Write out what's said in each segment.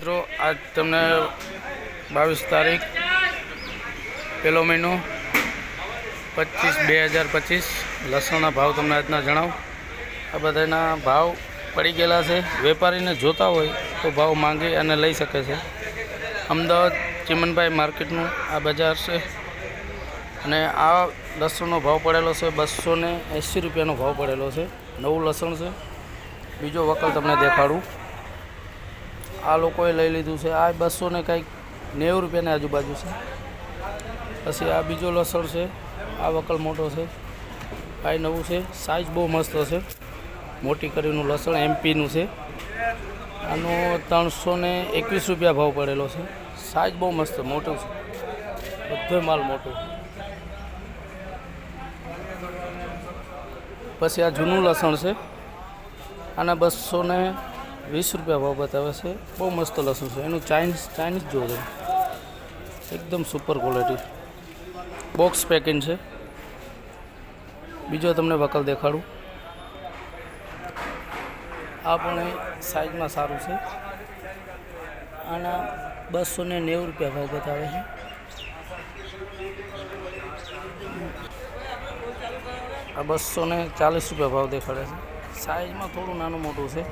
મિત્રો, આજ તમને બાવીસ તારીખ પહેલો મહિનો, પચીસ બે હજાર પચીસ. લસણના ભાવ તમને આજના જણાવું. આ બધાના ભાવ પડી ગયેલા છે. વેપારીને જોતા હોય તો ભાવ માંગી અને લઈ શકે છે. અમદાવાદ ચિમનભાઈ માર્કેટનું આ બજાર છે. અને આ લસણનો ભાવ પડેલો છે બસો ને રૂપિયાનો ભાવ પડેલો છે. નવું લસણ છે. બીજો વકલ તમને દેખાડું. આ લોકોએ લઈ લીધું છે. આ બસો ને કંઈક નેવું રૂપિયાની આજુબાજુ છે. પછી આ બીજો લસણ છે. આ વકલ મોટો છે. આ નવું છે. સાઇઝ બહુ મસ્ત છે. મોટી કરીનું લસણ, એમપીનું છે. આનો ત્રણસો ને એકવીસ રૂપિયા ભાવ પડેલો છે. સાઇઝ બહુ મસ્ત, મોટું છે. બધો માલ મોટો. પછી આ જૂનું લસણ છે. આના બસો ને વીસ રૂપિયા ભાવ બતાવે છે. બહુ મસ્ત લસણ છે. એનું ચાઇનીઝ ચાઇનીઝ જોવે એકદમ સુપર ક્વોલિટી બોક્સ પેકિંગ છે. બીજો તમને વકલ દેખાડું. આ પણ એ સાઈઝમાં સારું છે. આના બસો ને નેવું રૂપિયા ભાવ બતાવે છે. આ બસો ને ચાલીસ રૂપિયા ભાવ દેખાડે છે. સાઇઝમાં થોડું નાનું મોટું છે.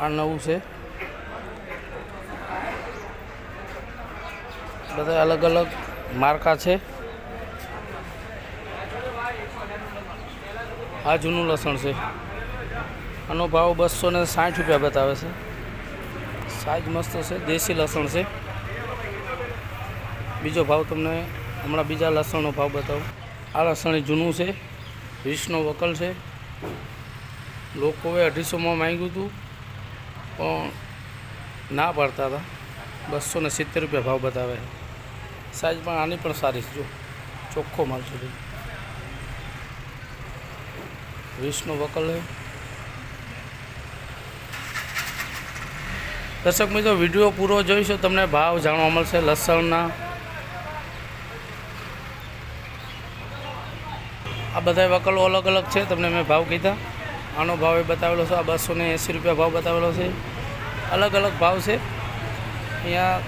આ નવું છે. બધા અલગ અલગ માર્કા છે. આ જૂનું લસણ છે. આનો ભાવ બસો ને સાઠ રૂપિયા બતાવે છે. સાઈઝ મસ્ત છે, દેશી લસણ છે. બીજો ભાવ તમને હમણાં બીજા લસણનો ભાવ બતાવું. આ લસણ જૂનું છે. વીસનો વકલ છે. લોકોએ અઢીસોમાં માંગ્યું હતું. પણ ના પાડતા હતા. બસો ને સિત્તેર રૂપિયા ભાવ બતાવે છે. સાઈઝ પણ આની પણ સારી છે, જો. ચોખ્ખો માલ છે વીસનો વકલ છે. દર્શક મિત્રો, વીડિયો પૂરો જોઈશો, તમને ભાવ જાણવા મળશે લસણના. આ બધા વકલો અલગ અલગ છે, તમને મેં ભાવ કીધા. આનો ભાવ એ બતાવેલો છે, આ બસો ને એંસી રૂપિયા ભાવ બતાવેલો છે. અલગ અલગ ભાવ છે. અહીંયા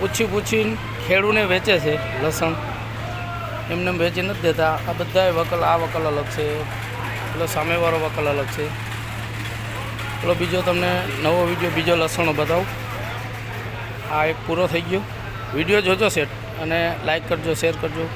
પૂછી પૂછીને ખેડૂને વેચે છે લસણ. એમને વેચી નથી દેતા. આ બધાએ વકલ, આ વકલ અલગ છે. પેલો સામેવાળો વકલ અલગ છે. પેલો બીજો તમને નવો વીડિયો, બીજો લસણો બતાવું. આ એક પૂરો થઈ ગયો. વીડિયો જોજો સેટ અને લાઈક કરજો શેર કરજો.